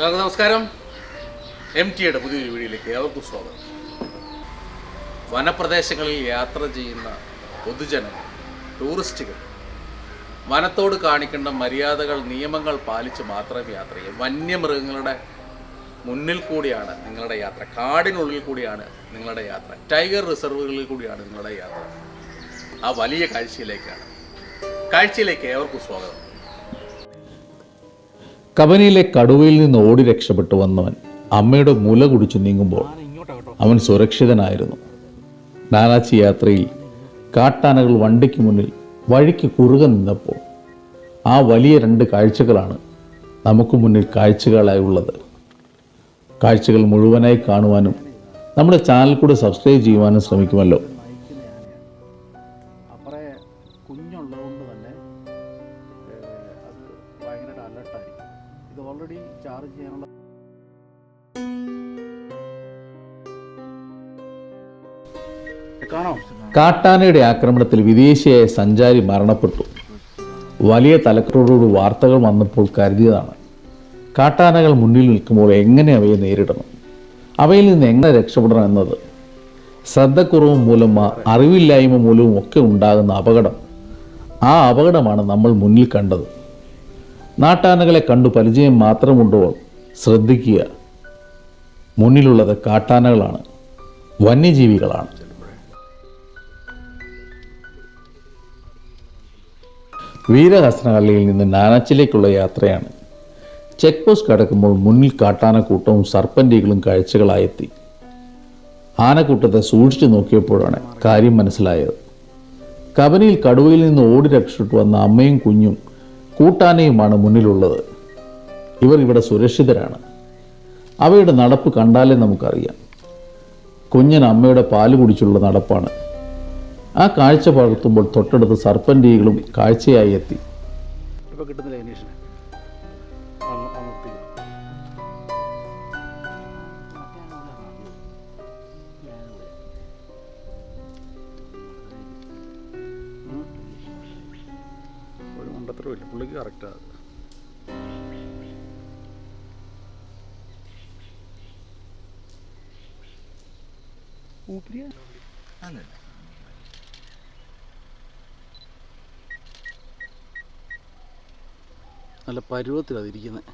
നമസ്കാരം. എം ടിയുടെ പുതിയൊരു വീഡിയോയിലേക്ക് ഏവർക്കും സ്വാഗതം. വനപ്രദേശങ്ങളിൽ യാത്ര ചെയ്യുന്ന പൊതുജനങ്ങൾ ടൂറിസ്റ്റുകൾ വനത്തോട് കാണിക്കേണ്ട മര്യാദകൾ നിയമങ്ങൾ പാലിച്ച് മാത്രമേ യാത്ര ചെയ്യൂ. വന്യമൃഗങ്ങളുടെ മുന്നിൽ കൂടിയാണ് നിങ്ങളുടെ യാത്ര. കാടിനുള്ളിൽ കൂടിയാണ് നിങ്ങളുടെ യാത്ര. ടൈഗർ റിസർവുകളിൽ കൂടിയാണ് നിങ്ങളുടെ യാത്ര. ആ വലിയ കാഴ്ചയിലേക്കാണ്. കാഴ്ചയിലേക്ക് ഏവർക്കും സ്വാഗതം. കബനിയിലെ കടുവയിൽ നിന്ന് ഓടി രക്ഷപ്പെട്ടു വന്നവൻ അമ്മയുടെ മുല കുടിച്ചു നീങ്ങുമ്പോൾ അവൻ സുരക്ഷിതനായിരുന്നു. നാനാച്ചി യാത്രയിൽ കാട്ടാനകൾ വണ്ടിക്ക് മുന്നിൽ വഴിക്ക് കുറുകെ നിന്നപ്പോൾ ആ വലിയ രണ്ട് കാഴ്ചകളാണ് നമുക്ക് മുന്നിൽ കാഴ്ചകളായി ഉള്ളത്. കാഴ്ചകൾ മുഴുവനായി കാണുവാനും നമ്മുടെ ചാനൽ കൂടെ സബ്സ്ക്രൈബ് ചെയ്യുവാനും ശ്രമിക്കുമല്ലോ. കാട്ടാനയുടെ ആക്രമണത്തിൽ വിദേശിയായ സഞ്ചാരി മരണപ്പെട്ടു. വലിയ തലക്കറോടുകൂടി വാർത്തകൾ വന്നപ്പോൾ കരുതിയതാണ്. കാട്ടാനകൾ മുന്നിൽ നിൽക്കുമ്പോൾ എങ്ങനെ അവയെ നേരിടണം? അവയിൽ നിന്ന് എങ്ങനെ രക്ഷപ്പെടണം എന്നത്? ശ്രദ്ധക്കുറവ് മൂലം അറിവില്ലായ്മ മൂലവും ഒക്കെ ഉണ്ടാകുന്ന അപകടം. ആ അപകടമാണ് നമ്മൾ മുന്നിൽ കണ്ടത്. നാട്ടാനകളെ കണ്ടു പരിചയം മാത്രമുണ്ടോ? ശ്രദ്ധിക്കുക. മുന്നിലുള്ളത് കാട്ടാനകളാണ്. വന്യജീവികളാണ്. വീരഹസ്നഹള്ളിയിൽ നിന്ന് നാനാച്ചിലേക്കുള്ള യാത്രയാണ്. ചെക്ക് പോസ്റ്റ് കടക്കുമ്പോൾ മുന്നിൽ കാട്ടാനക്കൂട്ടവും സർപ്പന്റികളും കാഴ്ചകളായെത്തി. ആനക്കൂട്ടത്തെ സൂക്ഷിച്ചു നോക്കിയപ്പോഴാണ് കാര്യം മനസ്സിലായത്. കബനിയിൽ കടുവയിൽ നിന്ന് ഓടി രക്ഷപ്പെട്ടു വന്ന അമ്മയും കുഞ്ഞും കൂട്ടാനയുമാണ് മുന്നിലുള്ളത്. ഇവർ ഇവിടെ സുരക്ഷിതരാണ്. അവയുടെ നടപ്പ് കണ്ടാലേ നമുക്കറിയാം. കുഞ്ഞൻ അമ്മയുടെ പാൽ കുടിച്ചുള്ള നടപ്പാണ്. ആ കാഴ്ച പകർത്തുമ്പോൾ തൊട്ടടുത്ത് സർപ്പന്റീകളും കാഴ്ചയായി എത്തി. കിട്ടുന്നില്ല ഊപ്പിരിയ നല്ല പരുവത്തിലാണ് ഇരിക്കുന്നത്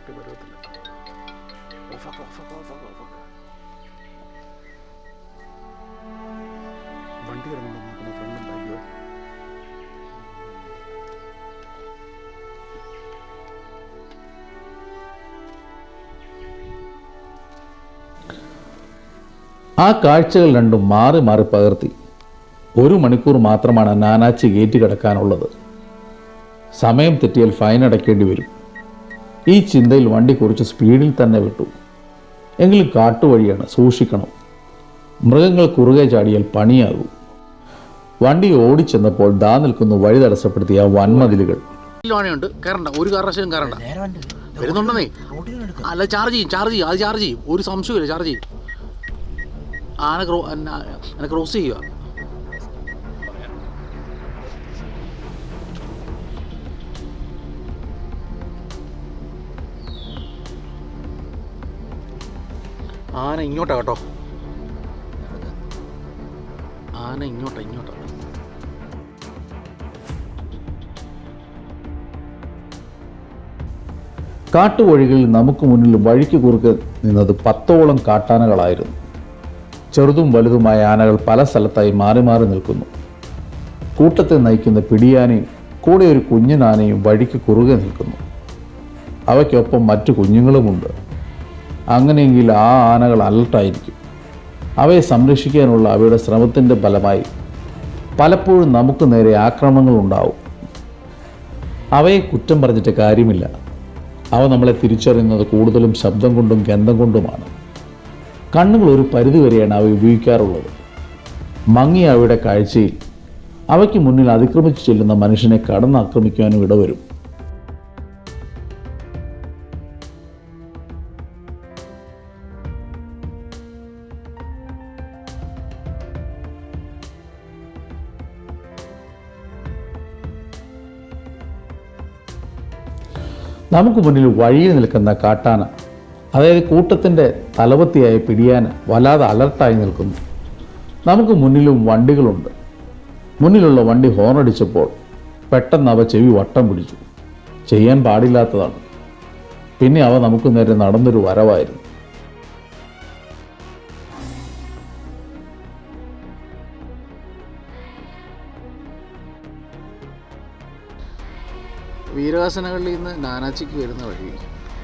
കറക്റ്റ് പരുവത്തില്ല ഓഫാക്ക ഓഫാക്ക ഓഫാക്ക ഓഫാക്ക വണ്ടി വരുന്നുണ്ടോ നോക്കുന്നു ഫ്രണ്ടും അയ്യോ ആ കാഴ്ചകൾ രണ്ടും മാറി മാറി പകർത്തി. ഒരു മണിക്കൂർ മാത്രമാണ് നാനാച്ചി ഗേറ്റ് കിടക്കാനുള്ളത്. സമയം തെറ്റിയാൽ ഫൈൻ അടയ്ക്കേണ്ടി വരും. ഈ ചിന്തയിൽ വണ്ടി കുറച്ച് സ്പീഡിൽ തന്നെ വിട്ടു. എങ്കിലും കാട്ടുവഴിയാണ് സൂക്ഷിക്കണം. മൃഗങ്ങൾ കുറുകെ ചാടിയാൽ പണിയാകും. വണ്ടി ഓടിച്ചെന്നപ്പോൾ ദാ നിൽക്കുന്നു വഴി തടസ്സപ്പെടുത്തിയ വൻമതിലുകൾ. ഉണ്ട് കയറണ്ട. ഒരു കാരണവശാലും കയറണ്ട. വരുന്നുണ്ടെന്നേ. അല്ല ചാർജ് ചെയ്യും ചാർജ് ചെയ്യും. അത് ചാർജ് ചെയ്യും. ഒരു സംശയമില്ല ചാർജ് ചെയ്യും. ആന ക്രോ ക്രോസ് ചെയ്യുക. ആന ഇങ്ങോട്ടാ കേട്ടോ. ആന ഇങ്ങോട്ടാ ഇങ്ങോട്ടാ. കാട്ടുവഴികളിൽ നമുക്ക് മുന്നിൽ വഴിക്ക് കുറുക്ക് നിന്നത് പത്തോളം കാട്ടാനകളായിരുന്നു. ചെറുതും വലുതുമായ ആനകൾ പല സ്ഥലത്തായി മാറി മാറി നിൽക്കുന്നു. കൂട്ടത്തെ നയിക്കുന്ന പിടിയാനയും കൂടെ ഒരു കുഞ്ഞിനാനയും വഴിക്ക് കുറുകെ നിൽക്കുന്നു. അവയ്ക്കൊപ്പം മറ്റു കുഞ്ഞുങ്ങളുമുണ്ട്. അങ്ങനെയെങ്കിൽ ആ ആനകൾ അലർട്ടായിരിക്കും അവയെ സംരക്ഷിക്കാനുള്ള അവയുടെ ശ്രമത്തിന്റെ ഫലമായി പലപ്പോഴും നമുക്ക് നേരെ ആക്രമണങ്ങൾ ഉണ്ടാവും. അവയെ കുറ്റം പറഞ്ഞിട്ട് കാര്യമില്ല. അവ നമ്മളെ തിരിച്ചറിയുന്നത് കൂടുതലും ശബ്ദം കൊണ്ടും ഗന്ധം കൊണ്ടുമാണ്. കണ്ണുകൾ ഒരു പരിധിവരെയാണ് അവ ഉപയോഗിക്കാറുള്ളത്. മങ്ങിയ അവയുടെ കാഴ്ചയിൽ അവയ്ക്ക് മുന്നിൽ അതിക്രമിച്ചു ചെല്ലുന്ന മനുഷ്യനെ കടന്നാക്രമിക്കുവാനും ഇടവരും. നമുക്ക് മുന്നിൽ വഴിയിൽ നിൽക്കുന്ന കാട്ടാന അതായത് കൂട്ടത്തിന്റെ തലവത്തിയായ പിടിയാന വല്ലാതെ അലർട്ടായി നിൽക്കുന്നു. നമുക്ക് മുന്നിലും വണ്ടികളുണ്ട്. മുന്നിലുള്ള വണ്ടി ഹോണടിച്ചപ്പോൾ പെട്ടെന്ന് അവ ചെവി വട്ടം പിടിച്ചു. ചെയ്യാൻ പാടില്ലാത്തതാണ്. പിന്നെ അവ നമുക്ക് നേരെ നടന്നൊരു വരവായിരുന്നു. വീരവാസനകളിൽ നിന്ന് നാനാച്ചിക്ക് വരുന്ന വഴി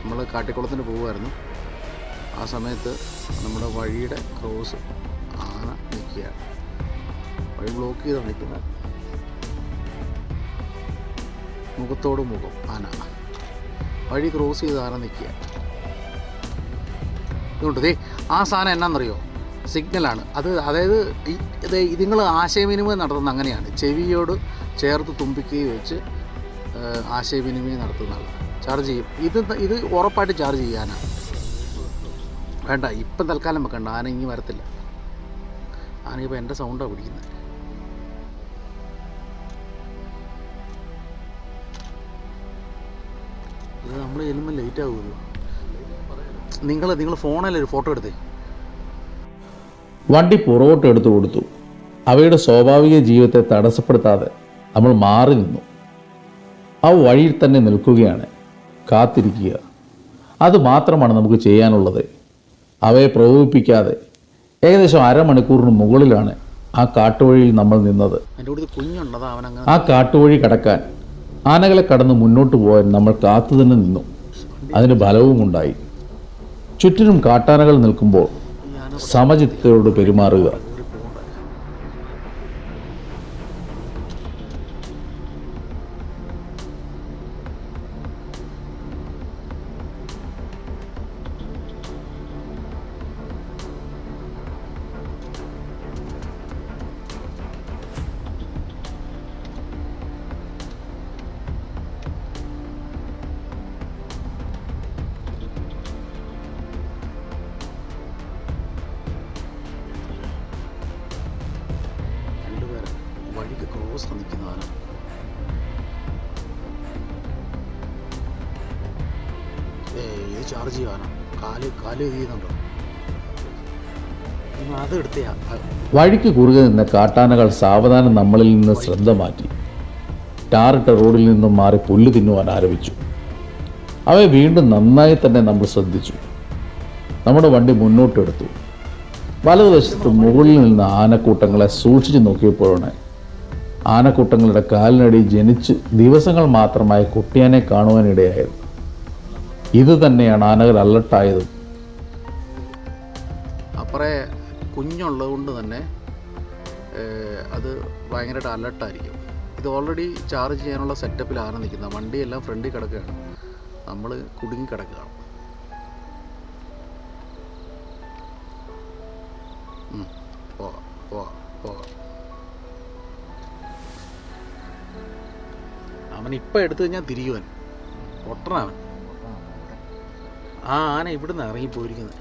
നമ്മൾ കാട്ടിക്കുളത്തിന് പോകുമായിരുന്നു. ആ സമയത്ത് നമ്മുടെ വഴിയുടെ ക്രോസ് ആന നിൽക്കുകയാണ് വഴി ബ്ലോക്ക് ചെയ്ത് നിൽക്കുന്നത് മുഖത്തോട് മുഖം ആന. വഴി ക്രോസ് ചെയ്ത് ആന നിൽക്കുക. ഇതുകൊണ്ട് ദേ ആ സാധനം എന്നാണെന്നറിയോ സിഗ്നലാണ് അത് അതായത് ഇത് നിങ്ങൾ ആശയവിനിമയം നടത്തുന്ന അങ്ങനെയാണ്. ചെവിയോട് ചേർത്ത് തുമ്പിക്കുകയും വെച്ച് ആശയവിനിമയം നടത്തുന്നതാണ്. ചാർജ് ചെയ്യും. ഇത് ഇത് ഉറപ്പായിട്ട് ചാർജ് ചെയ്യാനാണ് വേണ്ട ഇപ്പം തൽക്കാലം വെക്കണ്ട. ആന ഇനി വരത്തില്ല. ആന ഇപ്പോൾ എന്റെ സൗണ്ടാണ് പിടിക്കുന്നത് ഇത് നമ്മൾ ചെല്ലുമ്പോൾ ലേറ്റ് ആകുമല്ലോ നിങ്ങൾ നിങ്ങൾ ഫോണിൽ ഒരു ഫോട്ടോ എടുത്തേ? വണ്ടി പുറകോട്ട് എടുത്തു കൊടുത്തു. അവയുടെ സ്വാഭാവിക ജീവിതത്തെ തടസ്സപ്പെടുത്താതെ നമ്മൾ മാറി നിന്നു. ആ വഴിയിൽ തന്നെ നിൽക്കുകയാണ്. കാത്തിരിക്കുക. അത് മാത്രമാണ് നമുക്ക് ചെയ്യാനുള്ളത്. അവയെ പ്രകോപിപ്പിക്കാതെ ഏകദേശം അരമണിക്കൂറിന് മുകളിലാണ് ആ കാട്ടുവഴിയിൽ നമ്മൾ നിന്നത്. ആ കാട്ടുവഴി കടക്കാൻ ആനകളെ കടന്ന് മുന്നോട്ട് പോകാൻ നമ്മൾ കാത്തു തന്നെ നിന്നു. അതിന് ഫലവും ഉണ്ടായി. ചുറ്റിനും കാട്ടാനകൾ നിൽക്കുമ്പോൾ സമചിത്തയോട് പെരുമാറുക. ചാർജ് ചെയ്യാനോ? കാൽ കാൽ ചെയ്യുന്നുണ്ടോ വഴിക്ക് കുറുകെ നിന്ന കാട്ടാനകൾ സാവധാനം നമ്മളിൽ നിന്ന് ശ്രദ്ധ മാറ്റി. ടാറിട്ട റോഡിൽ നിന്നും മാറി പുല്ല് തിന്നുവാൻ ആരംഭിച്ചു. അവയെ വീണ്ടും നന്നായി തന്നെ നമ്മൾ ശ്രദ്ധിച്ചു. നമ്മുടെ വണ്ടി മുന്നോട്ടെടുത്തു. വലതുവശത്ത് മുകളിൽ നിന്ന് ആനക്കൂട്ടങ്ങളെ സൂക്ഷിച്ചു നോക്കിയപ്പോഴാണ് ആനക്കൂട്ടങ്ങളുടെ കാലിനടി ജനിച്ച് ദിവസങ്ങൾ മാത്രമായി കുട്ടിയാനെ കാണുവാനിടയായത്. ഇത് തന്നെയാണ് ആനകൾ അലർട്ടായതും. അപ്പറേ കുഞ്ഞുള്ളത് കൊണ്ട് തന്നെ അത് ഭയങ്കരമായിട്ട് അലർട്ടായിരിക്കും. ഇത് ഓൾറെഡി ചാർജ് ചെയ്യാനുള്ള സെറ്റപ്പിലാണ് നിൽക്കുന്നത്. വണ്ടിയെല്ലാം ഫ്രണ്ടിൽ കിടക്കുകയാണ്. നമ്മൾ കുടുങ്ങി കിടക്കുകയാണ്. അവൻ ഇപ്പം എടുത്തു കഴിഞ്ഞാൽ തിരിയുവൻ. പൊട്ടണവൻ ആ ആന ഇവിടുന്ന് ഇറങ്ങിപ്പോയിരിക്കുന്നത്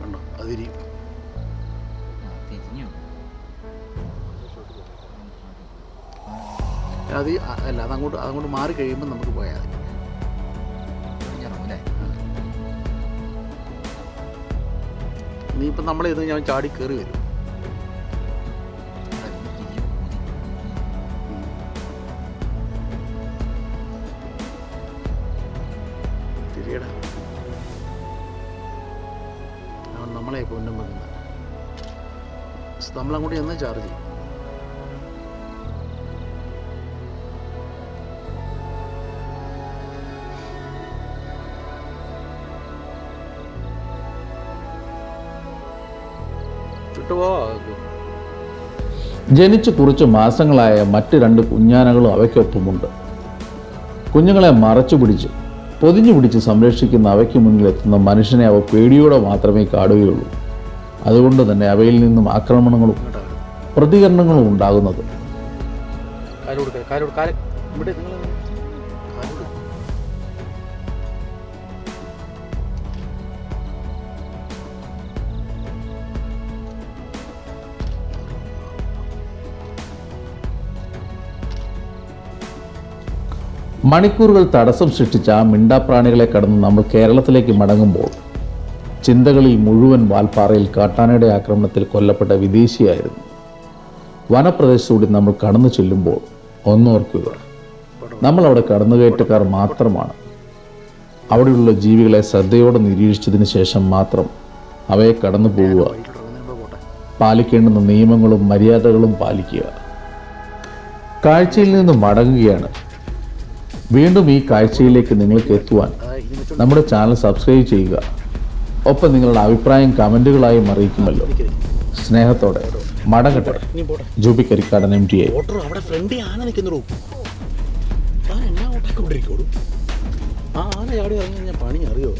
കണ്ടോ? അതിരി. അത് അല്ല അതങ്ങോട്ട് അതങ്ങോട്ട് മാറി കഴിയുമ്പോൾ നമുക്ക് പോയാൽ മതി. നീ ഇപ്പം നമ്മളെ ഇത് ഞാൻ ചാടി കയറി വരും. നമ്മളങ്ങോട്ട് ചെന്ന് ചാർജ് ചെയ്യും. ജനിച്ച് കുറച്ച് മാസങ്ങളായ മറ്റ് രണ്ട് കുഞ്ഞാനകളും അവയ്ക്കൊപ്പമുണ്ട്. കുഞ്ഞുങ്ങളെ മറച്ചു പിടിച്ച് പൊതിഞ്ഞു പിടിച്ച് സംരക്ഷിക്കുന്ന അവയ്ക്ക് മുന്നിലെത്തുന്ന മനുഷ്യനെ അവ പേടിയോടെ മാത്രമേ കാണുകയുള്ളൂ. അതുകൊണ്ട് തന്നെ അവയിൽ നിന്നും ആക്രമണങ്ങളും പ്രതികരണങ്ങളും ഉണ്ടാകുന്നത്. മണിക്കൂറുകൾ തടസ്സം സൃഷ്ടിച്ച ആ മിണ്ടാപ്രാണികളെ കടന്ന് നമ്മൾ കേരളത്തിലേക്ക് മടങ്ങുമ്പോൾ ചിന്തകളിൽ മുഴുവൻ വാൽപ്പാറയിൽ കാട്ടാനയുടെ ആക്രമണത്തിൽ കൊല്ലപ്പെട്ട വിദേശിയായിരുന്നു. വനപ്രദേശത്തൂടി നമ്മൾ കടന്നു ചെല്ലുമ്പോൾ ഒന്നോർക്കുക നമ്മൾ അവിടെ കടന്നുകയറ്റക്കാർ മാത്രമാണ്. അവിടെയുള്ള ജീവികളെ ശ്രദ്ധയോടെ നിരീക്ഷിച്ചതിന് ശേഷം മാത്രം അവയെ കടന്നു പോവുക. പാലിക്കേണ്ടുന്ന നിയമങ്ങളും മര്യാദകളും പാലിക്കുക. കാഴ്ചയിൽ നിന്ന് മടങ്ങുകയാണ്. വീണ്ടും ഈ കാഴ്ചയിലേക്ക് നിങ്ങൾക്ക് എത്തുവാൻ നമ്മുടെ ചാനൽ സബ്സ്ക്രൈബ് ചെയ്യുക. ഒപ്പം നിങ്ങളുടെ അഭിപ്രായം കമന്റുകളായും അറിയിക്കുമല്ലോ. സ്നേഹത്തോടെ മടങ്ങട്ടെ. ജൂബി കരിക്കാടൻ എം. ടി ഓട്ടൊക്കെ ആ ആന ഇറങ്ങി കഴിഞ്ഞാൽ പണി അറിയോ?